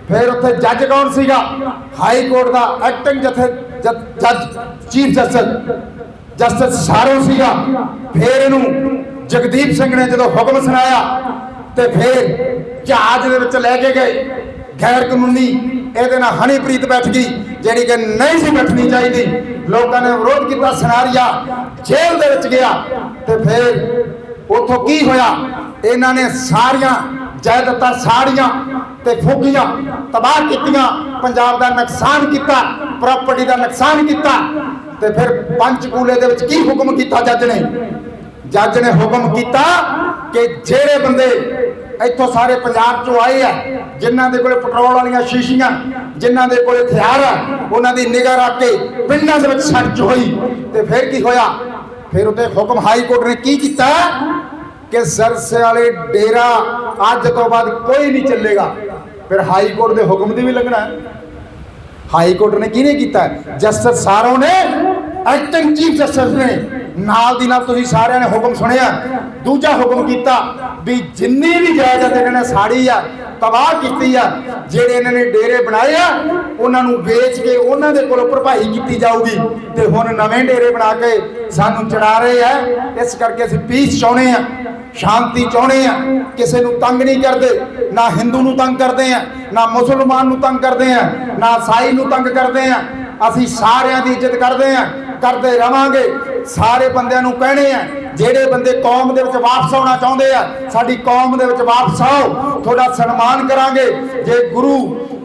[SPEAKER 1] ਫਿਰ ਉੱਥੇ ਜੱਜ ਕੌਣ ਸੀਗਾ? ਹਾਈ ਕੋਰਟ ਦਾ ਐਕਟਿੰਗ ਜਥੇ ਜੱਜ ਚੀਫ ਜਸਟਿਸ ਜਸਟਿਸ ਸਾਰੋ ਸੀਗਾ, ਫਿਰ ਇਹਨੂੰ ਜਗਦੀਪ ਸਿੰਘ ਨੇ ਜਦੋਂ ਹੁਕਮ ਸੁਣਾਇਆ ਤੇ ਫਿਰ ਜਹਾਜ਼ ਦੇ ਵਿੱਚ ਲੈ ਕੇ ਗਏ। ਗੈਰ ਕਾਨੂੰਨੀ ਇਹਦੇ ਨਾਲ ਹਨੀਪ੍ਰੀਤ ਬੈਠ ਗਈ, ਜਿਹੜੀ ਕਿ ਨਹੀਂ ਸੀ ਬੈਠਣੀ ਚਾਹੀਦੀ। ਲੋਕਾਂ ਨੇ ਵਿਰੋਧ ਕੀਤਾ, ਸਨਾਰੀਆ ਜੇਲ੍ਹ ਦੇ ਵਿੱਚ ਗਿਆ ਤੇ ਫਿਰ ਉਥੋਂ ਕੀ ਹੋਇਆ? ਇਹਨਾਂ ਨੇ ਸਾਰੀਆਂ ਜਾਇਦਾਦਾਂ ਸਾੜੀਆਂ ਤੇ ਫੂਕੀਆਂ, ਤਬਾਹ ਕੀਤੀਆਂ, ਪੰਜਾਬ ਦਾ ਨੁਕਸਾਨ ਕੀਤਾ ਪ੍ਰਾਪਰਟੀ ਦਾ ਨੁਕਸਾਨ ਕੀਤਾ, ਤੇ ਫਿਰ ਪੰਚਕੂਲੇ ਦੇ ਵਿੱਚ ਕੀ ਹੁਕਮ ਕੀਤਾ ਜੱਜ ਨੇ? ਜੱਜ ਨੇ ਹੁਕਮ ਕੀਤਾ ਕਿ ਜਿਹੜੇ ਬੰਦੇ ਇੱਥੋਂ ਸਾਰੇ ਪੰਜਾਬ ਚੋਂ ਆਏ ਆ, ਜਿਨ੍ਹਾਂ ਦੇ ਕੋਲੇ ਪੈਟਰੋਲ ਵਾਲੀਆਂ ਸ਼ੀਸ਼ੀਆਂ, ਜਿਨ੍ਹਾਂ ਦੇ ਕੋਲੇ ਹਥਿਆਰ ਆ, ਉਹਨਾਂ ਦੀ ਨਿਗਾਹ ਰੱਖ ਕੇ ਪਿੰਡਾਂ ਦੇ ਵਿੱਚ ਸਰਚ ਹੋਈ, ਤੇ ਫਿਰ ਕੀ ਹੋਇਆ? ਫਿਰ ਉੱਤੇ ਹੁਕਮ ਹਾਈ ਕੋਰਟ ਨੇ ਕੀ ਕੀਤਾ? ਕਿ ਸਰਸੇ ਵਾਲੇ ਡੇਰਾ ਅੱਜ ਤੋਂ ਬਾਅਦ ਕੋਈ ਨਹੀਂ ਚੱਲੇਗਾ। ਫਿਰ ਹਾਈ ਕੋਰਟ ਦੇ ਹੁਕਮ ਦੀ ਵੀ ਲੱਗਣਾ ਹੈ। ਹਾਈ ਕੋਰਟ ਨੇ ਕਿਹਨੇ ਕੀਤਾ ਜਸਟਿਸ ਸਾਰੋਂ ਨੇ ਐਕਟਿੰਗ ਚੀਫ ਜਸਟਿਸ ਨੇ। ਨਾਲ ਦੀ ਨਾਲ ਤੁਸੀਂ ਸਾਰਿਆਂ ਨੇ ਹੁਕਮ ਸੁਣਿਆ। ਦੂਜਾ ਹੁਕਮ ਕੀਤਾ ਵੀ ਜਿੰਨੀ ਵੀ ਜਾਇਦਾਦ ਇਹਨਾਂ ਨੇ ਸਾੜੀ ਆ, ਤਬਾਹ ਕੀਤੀ ਆ, ਜਿਹੜੇ ਇਹਨਾਂ ਨੇ ਡੇਰੇ ਬਣਾਏ ਆ, ਉਹਨਾਂ ਨੂੰ ਵੇਚ ਕੇ ਉਹਨਾਂ ਦੇ ਕੋਲੋਂ ਭਰਪਾਈ ਕੀਤੀ ਜਾਊਗੀ। ਤੇ ਹੁਣ ਨਵੇਂ ਡੇਰੇ ਬਣਾ ਕੇ ਸਾਨੂੰ ਚੜਾ ਰਹੇ ਆ। ਇਸ ਕਰਕੇ ਅਸੀਂ ਪੀਸ ਚਾਹੁੰਦੇ ਆ, ਸ਼ਾਂਤੀ ਚਾਹੁੰਦੇ ਆ। ਕਿਸੇ ਨੂੰ ਤੰਗ ਨਹੀਂ ਕਰਦੇ, ਨਾ ਹਿੰਦੂ ਨੂੰ ਤੰਗ ਕਰਦੇ ਆ, ਨਾ ਮੁਸਲਮਾਨ ਨੂੰ ਤੰਗ ਕਰਦੇ ਆ, ਨਾ ਸਾਈ ਨੂੰ ਤੰਗ ਕਰਦੇ ਆ। ਅਸੀਂ ਸਾਰਿਆਂ ਦੀ ਇੱਜ਼ਤ ਕਰਦੇ ਆ, ਕਰਦੇ ਰਵਾਂਗੇ। ਸਾਰੇ ਬੰਦਿਆਂ ਨੂੰ ਕਹਿਣੇ ਆ, ਜਿਹੜੇ ਬੰਦੇ ਕੌਮ ਦੇ ਵਿੱਚ ਵਾਪਸ ਆਉਣਾ ਚਾਹੁੰਦੇ ਆ, ਸਾਡੀ ਕੌਮ ਦੇ ਵਿੱਚ ਵਾਪਸ ਆਓ। ਤੁਹਾਡਾ ਸਨਮਾਨ ਕਰਾਂਗੇ। ਜੇ ਗੁਰੂ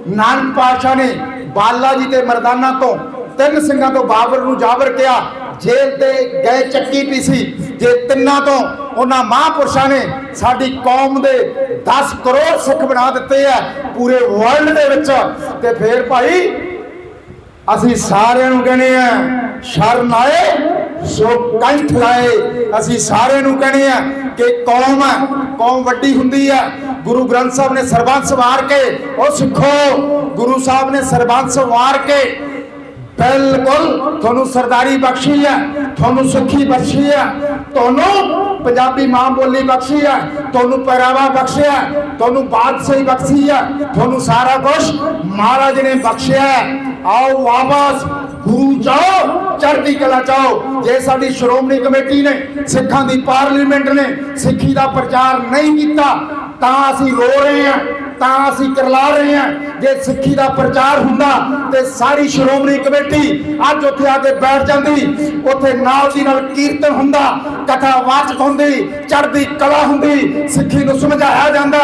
[SPEAKER 1] ਨਾਨਕ ਪਾਤਸ਼ਾਹ ਨੇ ਬਾਲਾ ਜੀ ਤੇ ਮਰਦਾਨਾ ਤੋਂ ਤਿੰਨ ਸਿੰਘਾਂ ਤੋਂ ਬਾਬਰ ਨੂੰ ਜਾਬਰ ਕਿਹਾ, ਜੇਲ੍ਹ ਤੇ ਗਏ ਚੱਕੀ ਪੀਸੀ। ਜੇ ਤਿੰਨਾਂ ਤੋਂ ਉਹਨਾਂ ਮਹਾਂਪੁਰਸ਼ਾਂ ਨੇ ਸਾਡੀ ਕੌਮ ਦੇ 10 ਕਰੋੜ ਸਿੱਖ ਬਣਾ ਦਿੱਤੇ ਆ ਪੂਰੇ ਵਰਲਡ ਦੇ ਵਿੱਚ, ਤੇ ਫੇਰ ਭਾਈ ਅਸੀਂ ਸਾਰਿਆਂ ਨੂੰ ਕਹਿੰਦੇ ਆ, ਸ਼ਰਨ ਆਏ। ਸੋ ਕੰਠ ਲਾਏ। ਅਸੀਂ ਸਾਰਿਆਂ ਨੂੰ ਕਹਿੰਦੇ ਆ ਕਿ ਕੌਮ ਆ, ਕੌਮ ਵੱਡੀ ਹੁੰਦੀ ਆ। ਗੁਰੂ ਗ੍ਰੰਥ ਸਾਹਿਬ ਨੇ ਸਰਬੰਸ ਵਾਰ ਕੇ, ਉਹ ਸਿੱਖੋ, ਗੁਰੂ ਸਾਹਿਬ ਨੇ ਸਰਬੰਸ ਵਾਰ ਕੇ। ਬਿਲਕੁਲ ਤੁਹਾਨੂੰ ਸਰਦਾਰੀ ਬਖਸ਼ੀ ਹੈ ਤੁਹਾਨੂੰ ਸੁੱਖੀ ਬਖਸ਼ੀ ਹੈ ਤੁਹਾਨੂੰ ਪੰਜਾਬੀ ਮਾਂ ਬੋਲੀ ਬਖਸ਼ੀ ਹੈ ਤੁਹਾਨੂੰ ਪਹਿਰਾਵਾ ਬਖਸ਼ਿਆ ਤੁਹਾਨੂੰ ਬਾਦਸ਼ਾਹੀ ਬਖਸ਼ੀ ਹੈ ਤੁਹਾਨੂੰ ਸਾਰਾ ਕੁਝ ਮਹਾਰਾਜ ਨੇ ਬਖਸ਼ਿਆ। ਆਓ ਵਾਪਸ। ਗੁਰੂ ਚਾਓ, ਚੜ੍ਹਦੀ ਕਲਾ ਚਾਓ। ਜੇ ਸਾਡੀ ਸ਼੍ਰੋਮਣੀ ਕਮੇਟੀ ਨੇ ਸਿੱਖਾਂ ਦੀ ਪਾਰਲੀਮੈਂਟ ਨੇ ਸਿੱਖੀ ਦਾ ਪ੍ਰਚਾਰ ਨਹੀਂ ਕੀਤਾ, ਤਾਂ ਅਸੀਂ ਰੋ ਰਹੇ ਹਾਂ। ਤਾਂ ਅਸੀਂ ਕਰਲਾ ਰਹੇ ਹਾਂ। ਜੇ ਸਿੱਖੀ ਦਾ ਪ੍ਰਚਾਰ ਹੁੰਦਾ ਤੇ ਸਾਰੀ ਸ਼੍ਰੋਮਣੀ ਕਮੇਟੀ ਅੱਜ ਉੱਥੇ ਆ ਕੇ ਬੈਠ ਜਾਂਦੀ। ਉੱਥੇ ਨਾਲ ਦੀ ਨਾਲ ਕੀਰਤਨ ਹੁੰਦਾ, ਕਥਾ ਵਾਚਕ ਹੁੰਦੀ, ਚੜ੍ਹਦੀ ਕਲਾ ਹੁੰਦੀ, ਸਿੱਖੀ ਨੂੰ ਸਮਝਾਇਆ ਜਾਂਦਾ।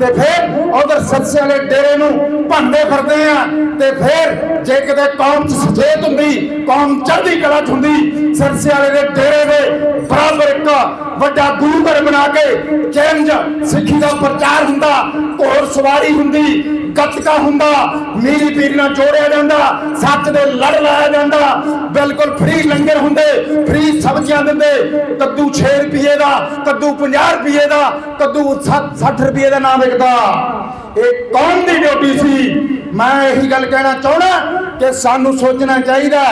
[SPEAKER 1] ਤੇ ਫਿਰ ਉਧਰ ਸੱਸੇ ਵਾਲੇ ਡੇਰੇ ਨੂੰ ਭੰਡੇ ਫਿਰਦੇ ਆ। ਤੇ ਫਿਰ ਜੇ ਕਿਤੇ ਕੌਮ ਚ ਸੁਚੇਤ ਹੁੰਦੀ, ਕੌਮ ਚੜ੍ਹਦੀ ਕਲਾ ਚ ਹੁੰਦੀ ਸਰਸੇ ਵਾਲੇ ਦੇ ਡੇਰੇ ਦੇ ਬਰਾਬਰ ਇੱਕ ਵੱਡਾ ਗੁਰੂ ਘਰ ਬਣਾ ਕੇ ਚੈਂਜ ਸਿੱਖੀ ਦਾ ਪ੍ਰਚਾਰ ਹੁੰਦਾ, ਘੋੜ ਸਵਾਰੀ ਹੁੰਦੀ, ਗੱਤਕਾ ਹੁੰਦਾ ਮੀਰੀ ਪੀਰ ਨਾਲ ਜੋੜਿਆ ਜਾਂਦਾ, ਸੱਚ ਦੇ ਲੜ ਲਾਇਆ ਜਾਂਦਾ, ਬਿਲਕੁਲ ਫ੍ਰੀ ਲੰਗਰ ਹੁੰਦੇ ਫ੍ਰੀ ਸਬਜ਼ੀਆਂ ਦਿੰਦੇ, ਕੱਦੂ 6 ਰੁਪਏ ਦਾ, ਕੱਦੂ 50 ਰੁਪਏ ਦਾ, ਕੱਦੂ 60 ਰੁਪਏ ਦਾ ਨਾਮ ਵਿਕਦਾ ਇਹ ਕੌਣ ਦੀ ਡਿਊਟੀ ਸੀ। ਮੈਂ ਇਹੀ ਗੱਲ ਕਹਿਣਾ ਚਾਹਣਾ ਕਿ ਸਾਨੂੰ ਸੋਚਣਾ ਚਾਹੀਦਾ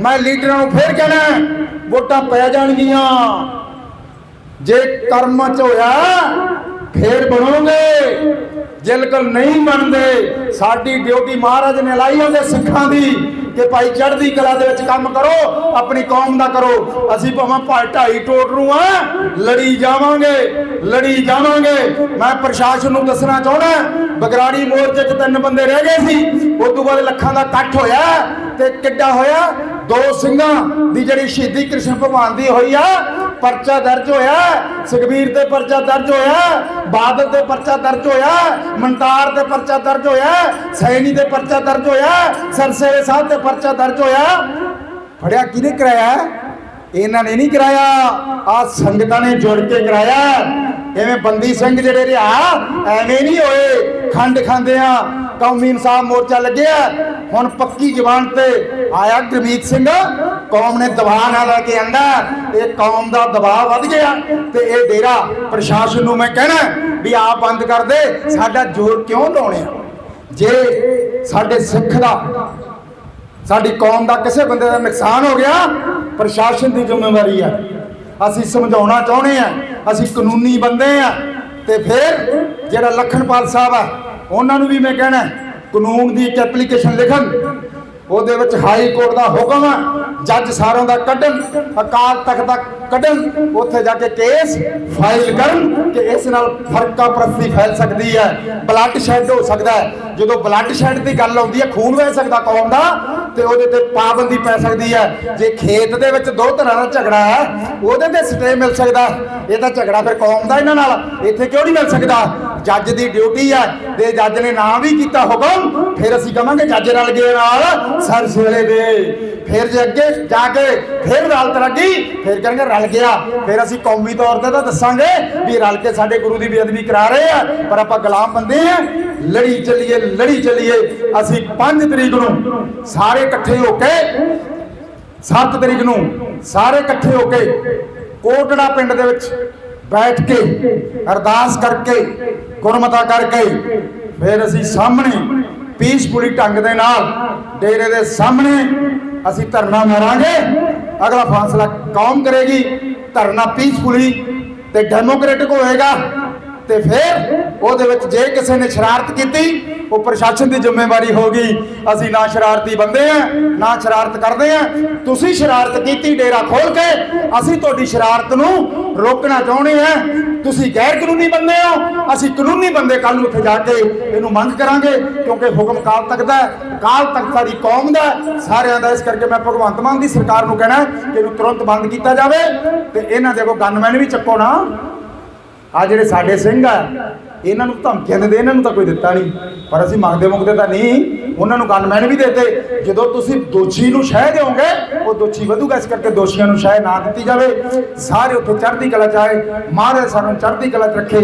[SPEAKER 1] ਮੈਂ ਲੀਡਰਾਂ ਨੂੰ ਫੇਰ ਕਹਿਣਾ ਵੋਟਾਂ ਪੈ ਜਾਣਗੀਆਂ। ਜੇ ਕਰਮ ਚ ਹੋਇਆ, ਫੇਰ ਬਣੋਗੇ। ਜੇਕਰ ਨਹੀਂ ਬਣਦੇ, ਸਾਡੀ ਡਿਊਟੀ ਮਹਾਰਾਜ ਨੇ ਲਾਈ ਉਹਦੇ ਸਿੱਖਾਂ ਦੀ ਕਿ ਭਾਈ ਚੜ੍ਹਦੀ ਕਲਾ ਦੇ ਵਿੱਚ ਕੰਮ ਕਰੋ, ਆਪਣੀ ਕੌਮ ਦਾ ਕਰੋ। ਅਸੀਂ ਭਾਵੇਂ ਢਾਈ ਟੋਟ ਨੂੰ ਆ ਲੜੀ ਜਾਵਾਂਗੇ ਲੜੀ ਜਾਵਾਂਗੇ। ਮੈਂ ਪ੍ਰਸ਼ਾਸਨ ਨੂੰ ਦੱਸਣਾ ਚਾਹੁੰਦਾ, ਬਗਰਾੜੀ ਮੋਰਚੇ 'ਚ ਤਿੰਨ ਬੰਦੇ ਰਹਿ ਗਏ ਸੀ, ਉਸ ਤੋਂ ਬਾਅਦ ਲੱਖਾਂ ਦਾ ਇਕੱਠ ਹੋਇਆ ਤੇ ਕਿੱਡਾ ਹੋਇਆ? ਦੋ ਸਿੰਘਾਂ ਦੀ ਜਿਹੜੀ ਸ਼ਹੀਦੀ ਕ੍ਰਿਸ਼ਨ ਭਗਵਾਨ ਦੀ ਹੋਈ ਆ ਪਰਚਾ ਦਰਜ ਹੋਇਆ, ਸੁਖਬੀਰ ਤੇ ਪਰਚਾ ਦਰਜ ਹੋਇਆ, ਬਾਦਲ ਤੇ ਪਰਚਾ ਦਰਜ ਹੋਇਆ ਮੰਤਾਰ ਤੇ ਪਰਚਾ ਦਰਜ ਹੋਇਆ, ਸੈਣੀ ਤੇ ਪਰਚਾ ਦਰਜ ਹੋਇਆ ਸਰਸੇਰੇ ਸਾਹਿਬ ਤੇ ਪਰਚਾ ਦਰਜ ਹੋਇਆ। ਫੜਿਆ ਕਿਹਨੇ ਕਰਾਇਆ? ਇਹਨਾਂ ਨੇ ਨਹੀਂ ਕਰਾਇਆ। ਆ ਸੰਗਤਾਂ ਨੇ ਜੁੜ ਕੇ ਕਰਾਇਆ। ਐਵੇਂ ਬੰਦੀ ਸਿੰਘ ਜਿਹੜੇ ਰਿਹਾ, ਐਵੇਂ ਨਹੀਂ ਹੋਏ। ਖੰਡ ਖਾਂਦੇ ਆ, ਕੌਮੀ ਇਨਸਾਫ ਮੋਰਚਾ ਲੱਗਿਆ। ਹੁਣ ਪੱਕੀ ਜ਼ਬਾਨ ਤੇ ਆਇਆ ਗੁਰਮੀਤ ਸਿੰਘ। ਕੌਮ ਨੇ ਦਬਾਅ ਨਾ ਲੈ ਕੇ ਆਂਦਾ। ਇਹ ਕੌਮ ਦਾ ਦਬਾਅ ਵੱਧ ਗਿਆ। ਤੇ ਇਹ ਡੇਰਾ ਪ੍ਰਸ਼ਾਸਨ ਨੂੰ ਮੈਂ ਕਹਿਣਾ ਵੀ ਆਪ ਬੰਦ ਕਰ ਦੇ। ਸਾਡਾ ਜ਼ੋਰ ਕਿਉਂ ਲਾਉਣੇ ਆ? ਜੇ ਸਾਡੇ ਸਿੱਖ ਦਾ, ਸਾਡੀ ਕੌਮ ਦਾ ਕਿਸੇ ਬੰਦੇ ਦਾ ਨੁਕਸਾਨ ਹੋ ਗਿਆ, ਪ੍ਰਸ਼ਾਸਨ ਦੀ ਜ਼ਿੰਮੇਵਾਰੀ ਹੈ। ਅਸੀਂ ਸਮਝਾਉਣਾ ਚਾਹੁੰਦੇ ਆ ਅਸੀਂ ਕਾਨੂੰਨੀ ਬੰਦੇ ਆ ਤੇ ਫਿਰ ਜਿਹੜਾ ਲਖਨਪਾਲ ਸਾਹਿਬ ਆ, ਉਹਨਾਂ ਨੂੰ ਵੀ ਮੈਂ ਕਹਿਣਾ ਕਾਨੂੰਨ ਦੀ ਇੱਕ ਐਪਲੀਕੇਸ਼ਨ ਲਿਖਣ ਉਹਦੇ ਵਿੱਚ ਹਾਈ ਕੋਰਟ ਦਾ ਹੁਕਮ ਹੈ। ਜੱਜ ਸਾਰਿਆਂ ਦਾ ਕੱਢਣ, ਅਕਾਲ ਤਖਤ ਦਾ ਕੱਢਣ, ਉੱਥੇ ਜਾ ਕੇ ਕੇਸ ਫਾਈਲ ਕਰਨ ਕਿ ਇਸ ਨਾਲ ਫਰਕਾ ਪ੍ਰਸਤੀ ਫੈਲ ਸਕਦੀ ਹੈ ਬਲੱਡ ਸ਼ੈਡ ਹੋ ਸਕਦਾ ਹੈ। ਜਦੋਂ ਬਲੱਡ ਸ਼ੈਡ ਦੀ ਗੱਲ ਆਉਂਦੀ ਹੈ, ਖੂਨ ਵਹਿ ਸਕਦਾ ਕੌਮ ਦਾ, ਤੇ ਉਹਦੇ ਤੇ ਪਾਬੰਦੀ ਪੈ ਸਕਦੀ ਹੈ। ਜੇ ਖੇਤ ਦੇ ਵਿੱਚ ਦੋ ਤਰ੍ਹਾਂ ਦਾ ਝਗੜਾ ਹੈ, ਉਹਦੇ ਤੇ ਸਟੇ ਮਿਲ ਸਕਦਾ ਇਹ ਤਾਂ ਝਗੜਾ ਫਿਰ ਕੌਮ ਦਾ ਇਹਨਾਂ ਨਾਲ, ਇੱਥੇ ਕਿਉਂ ਨਹੀਂ ਮਿਲ ਸਕਦਾ? ਜੱਜ ਦੀ ਡਿਊਟੀ ਹੈ ਤੇ ਜੱਜ ਨੇ ਨਾ ਵੀ ਕੀਤਾ ਹੁਕਮ, ਫਿਰ ਅਸੀਂ ਕਵਾਂਗੇ ਜੱਜ ਰਲ ਗਏ ਨਾਲ, ਸਰ ਸਵੇਲੇ ਦੇ। ਫਿਰ ਜੇ ਅੱਗੇ ਜਾ ਕੇ ਫਿਰ ਅਦਾਲਤ ਲੱਗੀ ਫਿਰ ਕਹਿੰਗੇ ਰਲ ਗਿਆ। ਫਿਰ ਅਸੀਂ ਕੌਮੀ ਤੌਰ ਤੇ ਤਾਂ ਦੱਸਾਂਗੇ ਵੀ ਰਲ ਕੇ ਸਾਡੇ ਗੁਰੂ ਦੀ ਬੇਅਦਬੀ ਕਰਾ ਰਹੇ ਆ, ਪਰ ਆਪਾਂ ਗੁਲਾਮ ਬੰਦੇ ਆ। ਲੜੀ ਚੱਲੀਏ ਲੜੀ ਚੱਲੀਏ। ਅਸੀਂ 5 ਤਰੀਕ ਨੂੰ ਸਾਰੇ ਇਕੱਠੇ ਹੋ ਕੇ 7 ਤਰੀਕ ਨੂੰ ਸਾਰੇ ਇਕੱਠੇ ਹੋ ਕੇ ਕੋਟੜਾ ਪਿੰਡ ਦੇ ਵਿੱਚ ਬੈਠ ਕੇ, ਅਰਦਾਸ ਕਰਕੇ, ਗੁਰਮਤਾ ਕਰਕੇ, ਫਿਰ ਅਸੀਂ ਸਾਹਮਣੇ ਪੀਸਫੁਲੀ ਢੰਗ ਦੇ ਨਾਲ ਡੇਰੇ ਦੇ ਸਾਹਮਣੇ ਅਸੀਂ ਧਰਨਾ ਮਾਰਾਂਗੇ। ਅਗਲਾ ਫੈਸਲਾ ਕੌਮ ਕਰੇਗੀ, ਧਰਨਾ ਪੀਸਫੁਲੀ ਤੇ ਡੈਮੋਕ੍ਰੈਟਿਕ ਹੋਏਗਾ। ਤੇ ਫਿਰ ਉਹਦੇ ਵਿੱਚ ਜੇ ਕਿਸੇ ਨੇ ਸ਼ਰਾਰਤ ਕੀਤੀ, ਉਹ ਪ੍ਰਸ਼ਾਸਨ ਦੀ ਜ਼ਿੰਮੇਵਾਰੀ ਹੋਗੀ ਅਸੀਂ ਨਾ ਸ਼ਰਾਰਤੀ ਬੰਦੇ ਆ, ਨਾ ਸ਼ਰਾਰਤ ਕਰਦੇ ਆ। ਤੁਸੀਂ ਸ਼ਰਾਰਤ ਕੀਤੀ ਡੇਰਾ ਖੋਲ ਕੇ, ਅਸੀਂ ਤੁਹਾਡੀ ਸ਼ਰਾਰਤ ਨੂੰ ਰੋਕਣਾ ਚਾਹੁੰਦੇ ਆ। ਤੁਸੀਂ ਗੈਰ ਕਾਨੂੰਨੀ ਬੰਦੇ ਹੋ ਅਸੀਂ ਕਾਨੂੰਨੀ ਬੰਦੇ ਕੱਲ ਨੂੰ ਉੱਥੇ ਜਾ ਕੇ ਇਹਨੂੰ ਮੰਗ ਕਰਾਂਗੇ ਕਿਉਂਕਿ ਹੁਕਮ ਕਾਲ ਤੱਕ ਦਾ ਹੈ, ਕਾਲ ਤੱਕ ਸਾਡੀ ਕੌਮ ਦਾ ਸਾਰਿਆਂ ਦਾ ਇਸ ਕਰਕੇ ਮੈਂ ਭਗਵੰਤ ਮਾਨ ਦੀ ਸਰਕਾਰ ਨੂੰ ਕਹਿਣਾ ਕਿ ਇਹਨੂੰ ਤੁਰੰਤ ਬੰਦ ਕੀਤਾ ਜਾਵੇ ਤੇ ਇਹਨਾਂ ਦੇ ਕੋ ਗਨਮੈਨ ਵੀ ਚੱਕੋ ਨਾ। ਆ ਜਿਹੜੇ ਸਾਡੇ ਸਿੰਘ ਆ ਇਹਨਾਂ ਨੂੰ ਧਮਕੀਆਂ ਦੇ ਇਹਨਾਂ ਨੂੰ ਤਾਂ ਕੋਈ ਦਿੱਤਾ ਨਹੀਂ। ਪਰ ਅਸੀਂ ਮੰਗਦੇ ਮੁਗਦੇ ਤਾਂ ਨਹੀਂ। ਉਹਨਾਂ ਨੂੰ ਗਨਮੈਨ ਵੀ ਦਿੱਤੇ। ਜਦੋਂ ਤੁਸੀਂ ਦੋਸ਼ੀ ਨੂੰ ਸ਼ਹਿ ਦਿਓਗੇ ਉਹ ਦੋਸ਼ੀ ਵਧੂਗਾ। ਇਸ ਕਰਕੇ ਦੋਸ਼ੀਆਂ ਨੂੰ ਸ਼ਹਿ ਨਾ ਦਿੱਤੀ ਜਾਵੇ। ਸਾਰੇ ਉੱਥੇ ਚੜ੍ਹਦੀ ਕਲਾ ਚਾਹੇ ਮਹਾਰਾਜ ਸਾਨੂੰ ਚੜ੍ਹਦੀ ਕਲਾ 'ਚ ਰੱਖੇ।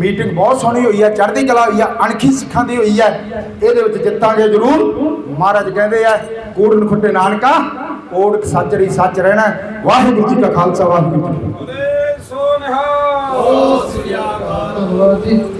[SPEAKER 1] ਮੀਟਿੰਗ ਬਹੁਤ ਸੋਹਣੀ ਹੋਈ ਹੈ ਚੜ੍ਹਦੀ ਕਲਾ ਹੋਈ ਹੈ ਅਣਖੀ ਸਿੱਖਾਂ ਦੀ ਹੋਈ ਹੈ। ਇਹਦੇ ਵਿੱਚ ਜਿੱਤਾਂਗੇ ਜ਼ਰੂਰ। ਮਹਾਰਾਜ ਕਹਿੰਦੇ ਆ ਕੂੜਨ ਖੁੱਟੇ ਨਾਨਕਾ ਓੜਕ ਸੱਚਰੀ ਸੱਚ ਰਹਿਣਾ ਵਾਹਿਗੁਰੂ ਜੀ ਕਾ ਖਾਲਸਾ ਵਾਹਿਗੁਰੂ ਜੀ ਕੀ ਫਤਿਹ।
[SPEAKER 2] ਬੋਲੇ ਸੋ ਨਿਹਾਲ।
[SPEAKER 3] ਧੰਨਵਾਦ ਜੀ।